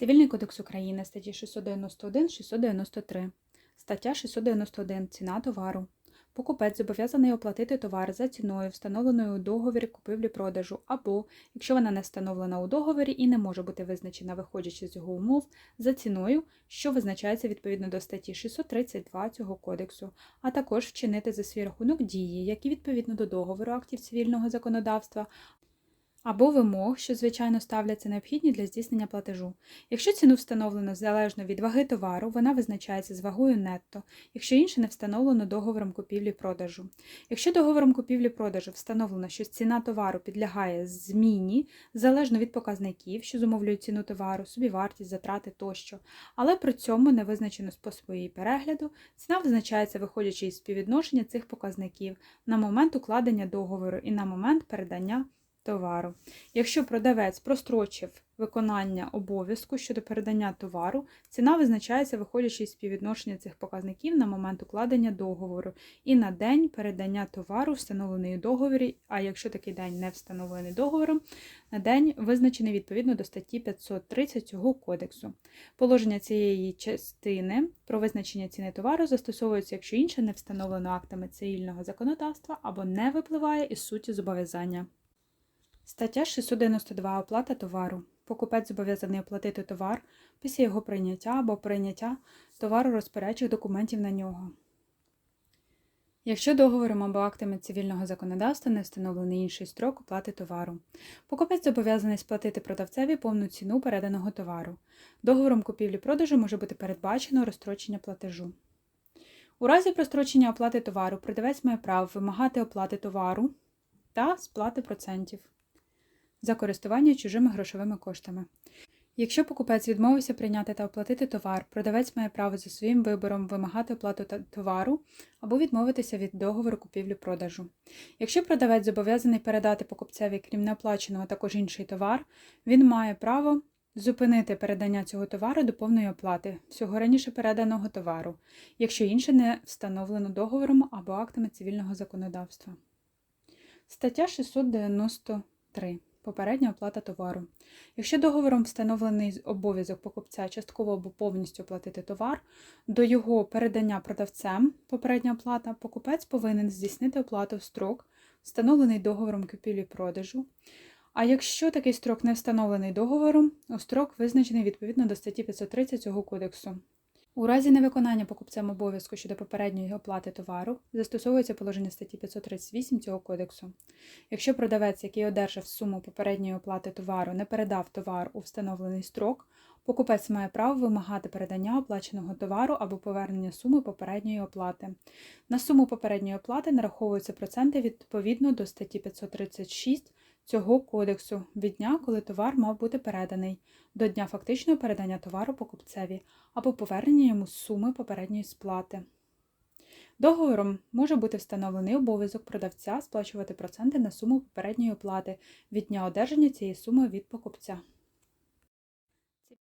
Цивільний кодекс України, статті 691, 693. Стаття 691. Ціна товару. Покупець зобов'язаний оплатити товар за ціною, встановленою у договорі купівлі-продажу, або, якщо вона не встановлена у договорі і не може бути визначена, виходячи з його умов, за ціною, що визначається відповідно до статті 632 цього кодексу, а також вчинити за свій рахунок дії, які відповідно до договору актів цивільного законодавства або вимог, що звичайно ставляться необхідні для здійснення платежу. Якщо ціну встановлено залежно від ваги товару, вона визначається з вагою нетто, якщо інше не встановлено договором купівлі-продажу. Якщо договором купівлі-продажу встановлено, що ціна товару підлягає зміні залежно від показників, що зумовлюють ціну товару, собівартість, затрати тощо, але при цьому не визначено способу її перегляду, ціна визначається виходячи із співвідношення цих показників на момент укладення договору і на момент передання товару. Якщо продавець прострочив виконання обов'язку щодо передання товару, ціна визначається, виходячи із співвідношення цих показників на момент укладення договору і на день передання товару, встановлений у договорі, а якщо такий день не встановлений договором, на день визначений відповідно до статті 530 цього кодексу. Положення цієї частини про визначення ціни товару застосовується, якщо інше не встановлено актами цивільного законодавства або не випливає із суті зобов'язання. Стаття 692. Оплата товару. Покупець зобов'язаний оплатити товар після його прийняття або прийняття товару розпорядчих документів на нього. Якщо договором або актами цивільного законодавства не встановлений інший строк оплати товару, покупець зобов'язаний сплатити продавцеві повну ціну переданого товару. Договором купівлі-продажу може бути передбачено розстрочення платежу. У разі прострочення оплати товару продавець має право вимагати оплати товару та сплати процентів за користування чужими грошовими коштами. Якщо покупець відмовився прийняти та оплатити товар, продавець має право за своїм вибором вимагати оплату товару або відмовитися від договору купівлі-продажу. Якщо продавець зобов'язаний передати покупцеві, крім неоплаченого, також інший товар, він має право зупинити передання цього товару до повної оплати всього раніше переданого товару, якщо інше не встановлено договором або актами цивільного законодавства. Стаття 693. Попередня оплата товару. Якщо договором встановлений обов'язок покупця частково або повністю оплатити товар, до його передання продавцем попередня оплата, покупець повинен здійснити оплату в строк, встановлений договором купівлі-продажу. А якщо такий строк не встановлений договором, у строк визначений відповідно до статті 530 цього кодексу. У разі невиконання покупцем обов'язку щодо попередньої оплати товару застосовується положення статті 538 цього кодексу. Якщо продавець, який одержав суму попередньої оплати товару, не передав товар у встановлений строк, покупець має право вимагати передання оплаченого товару або повернення суми попередньої оплати. На суму попередньої оплати нараховуються проценти відповідно до статті 536 цього кодексу від дня, коли товар мав бути переданий, до дня фактичного передання товару покупцеві або повернення йому суми попередньої сплати. Договором може бути встановлений обов'язок продавця сплачувати проценти на суму попередньої оплати від дня одержання цієї суми від покупця.